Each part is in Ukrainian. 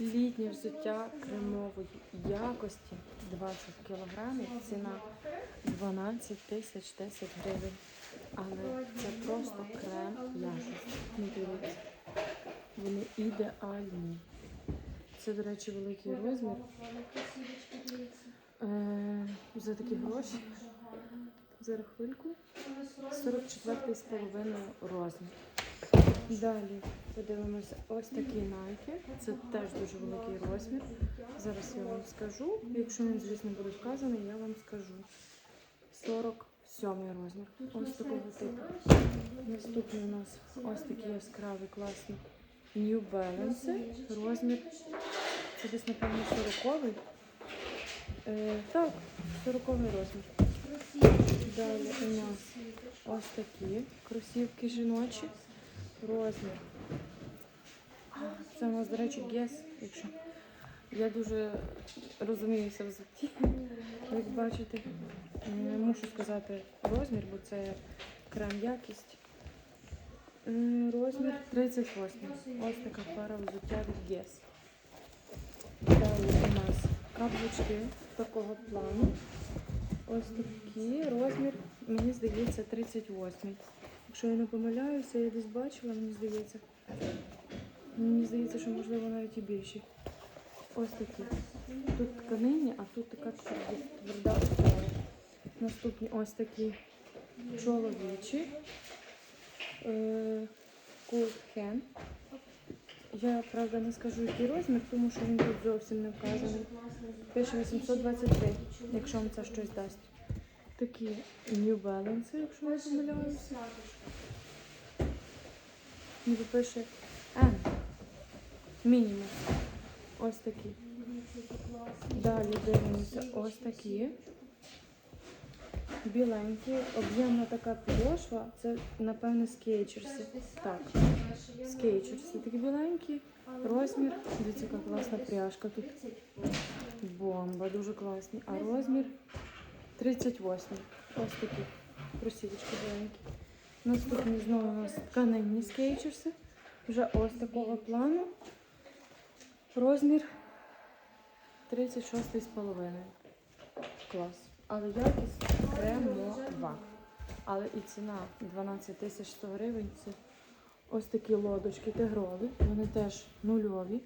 Літнє взуття кремової якості 20 кг, ціна 12 тисяч 10 гривень. Але це просто крем якості. Ну, дивіться. Вони ідеальні. Це, до речі, великий розмір. Е, за такі гроші. Зараз хвильку. 44,5 розмір. Далі подивимося ось такі найки. Це теж дуже великий розмір. Зараз я вам скажу. Якщо він, звісно, буде вказаний, я вам скажу. 47 розмір. Ось такого типу. Наступний у нас ось такі яскраві, класні New Balance. Розмір. Це десь, напевно, 40-й. Е, так, 40-й розмір. Далі у нас ось такі кросівки жіночі. Розмір. Це у нас, до речі, гес. Я дуже розуміюся в взутті. Як бачите, мушу сказати розмір, бо це крем якість. Розмір 38. Ось така пара взуття від Guess. Далі у нас каблучки такого плану. Ось такі розмір, мені здається, 38. Якщо я не помиляюся, я десь бачила, мені здається. Мені здається, що можливо навіть і більші. Ось такі. Тут тканині, а тут така тверда- основа. Наступні ось такі чоловічі. Е, hand. Я правда не скажу, який розмір, тому що він тут зовсім не вказаний. Пише 823, якщо вам це щось дасть. Такі New Balance, якщо не помиляюся. Ніби пише N. Мінімум. Ось такі. Далі дивимося ось такі. Біленькі, об'ємна така підошва. Це, напевне, скейчерси. Так, скейчерси такі біленькі. Розмір. Дивіться, яка класна пряжка тут. Бомба, дуже класні. А розмір 38. Ось такі кросівочки біленькі. Наступні знову у нас тканинні скейчерси. Вже ось такого плану. Розмір 36,5. Клас. Але якість кремова. Але і ціна 12 тисяч 100 гривень. Це ось такі лодочки тигрові. Вони теж нульові.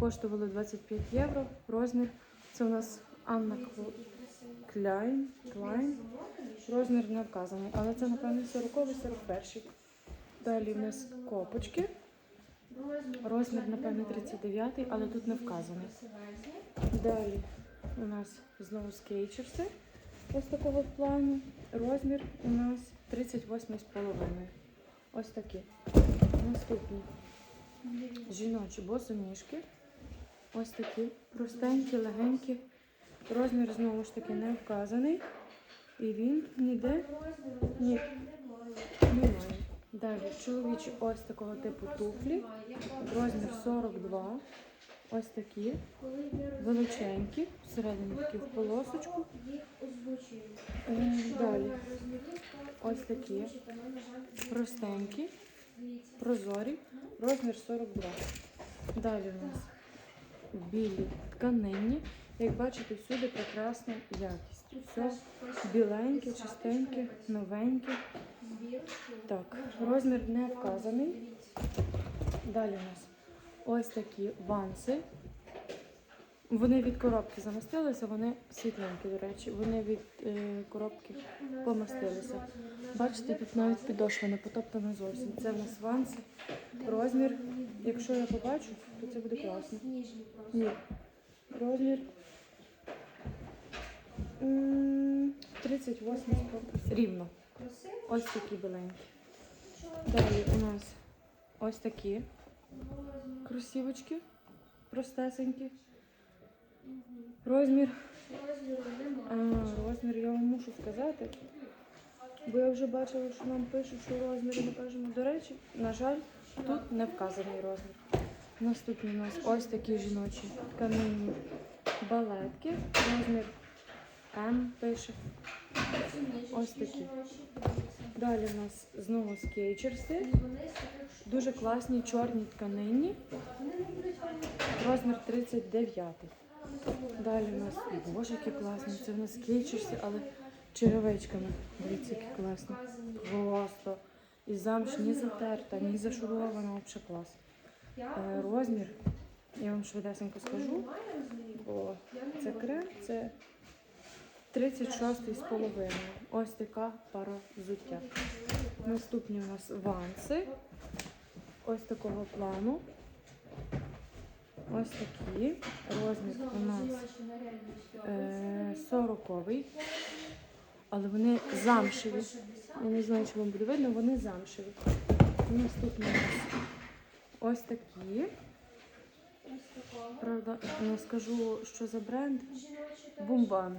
Коштували 25 євро. Розмір. Це у нас Анна Кл- Кляйн. Клайн. Розмір не вказаний. Але це, напевно, 40-й, 41-й. Далі в нас копочки. Розмір, напевно, 39-й, але тут не вказаний. Далі у нас знову скейчерси. Ось такого плану. Розмір у нас 38,5. Ось такі. Наступні жіночі босоніжки. Ось такі. Простенькі, легенькі. Розмір знову ж таки не вказаний. І він ніде ні, немає. Далі чоловічі ось такого типу туфлі. Розмір 42. Ось такі. Величенькі. Всередині такі в полосочку. Е, Далі ось такі. Простенькі. Прозорі. Розмір 42. Далі у нас білі тканинні. Як бачите, всюди прекрасна якість. Все біленьке, чистеньке, новеньке. Так, розмір не вказаний. Далі у нас ось такі ванси. Вони від коробки замастилися, вони світленькі, до речі. Вони від е, коробки помастилися. Бачите, тут навіть підошва не потоптана зовсім. Це в нас ванси. Розмір, якщо я побачу, то це буде класно. Ні. Розмір 38 рівно. Ось такі біленькі. Далі у нас ось такі кросівочки простесенькі. Розмір. А, розмір я вам мушу сказати. Бо я вже бачила, що нам пишуть, що розміри ми кажемо. До речі, на жаль, тут не вказаний розмір. Наступні у нас ось такі жіночі тканинні балетки. Розмір М пише. Ось такі. Далі в нас знову скейчерси. Дуже класні чорні тканині. Розмір 39. Далі у нас боже, які класні. Це в нас скейчерси, але черевичками. Дивіться, які класні. Просто. І замш ні затерта, ні зашурована, взагалі клас. Е, розмір, я вам швидесенько скажу, бо це крем, це 36 з половиною. Ось така пара взуття. Наступні у нас ванси. Ось такого плану. Ось такі. Розмір у нас е, 40-й. Але вони замшеві. Я не знаю, чи вам буде видно, вони замшеві. Наступні у нас ось такі. Правда, не скажу, що за бренд. Бумбан.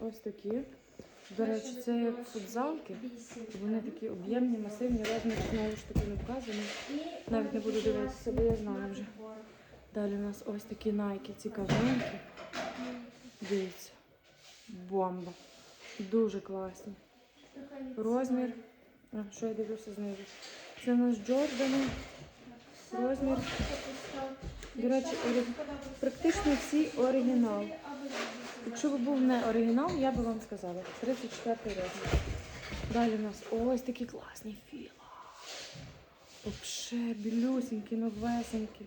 Ось такі. До речі, це як футзалки. Вони такі об'ємні, масивні, розмір знову ж таки не вказаний. Навіть не буду дивитися, бо я знаю вже. Далі у нас ось такі найки цікавенькі. Дивіться. Бомба. Дуже класні. Розмір. А, що я дивлюся знизу? Це у нас Джордани. Розмір. До речі, практично всі оригінал. Якщо б був не оригінал, я би вам сказала. 34 розмір. Далі у нас ось такі класні філа. Вообще білюсінькі, новесенькі.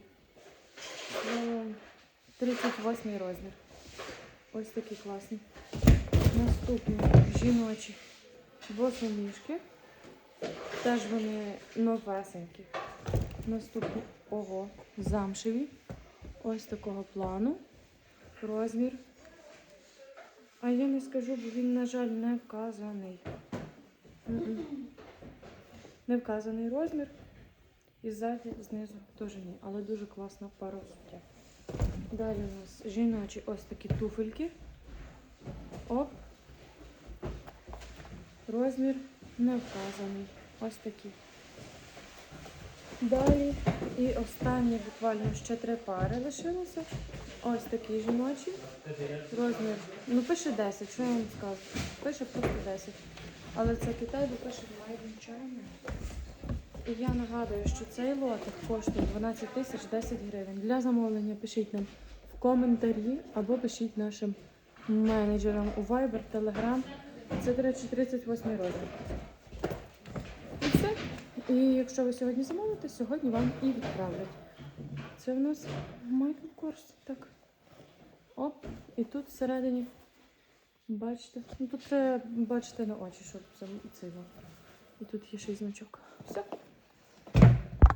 О, 38 розмір. Ось такі класні. Наступні жіночі босоніжки. Теж вони новесенькі. Наступні ого, замшеві. Ось такого плану. Розмір. А я не скажу, бо він, на жаль, не вказаний. Не вказаний розмір. І ззаді, знизу теж ні. Але дуже класна пара взуття. Далі у нас жіночі ось такі туфельки. Оп. Розмір не вказаний. Ось такі. Далі і останні буквально ще три пари лишилося. Ось такі жіночі. Розмір. Ну, пише 10, що я вам скажу? Пише просто 10. Але це Китай, бо пише Made in І я нагадую, що цей лотик коштує 12 тисяч 10 гривень. Для замовлення пишіть нам в коментарі або пишіть нашим менеджерам у Viber, Telegram. Це, до речі, 38 розмір. І якщо ви сьогодні замовите, сьогодні вам і відправлять. Це в нас Майкл Корс. Так. Оп. І тут всередині. Бачите? Ну тут треба бачити на очі, щоб це це. І тут є ще й значок. Все.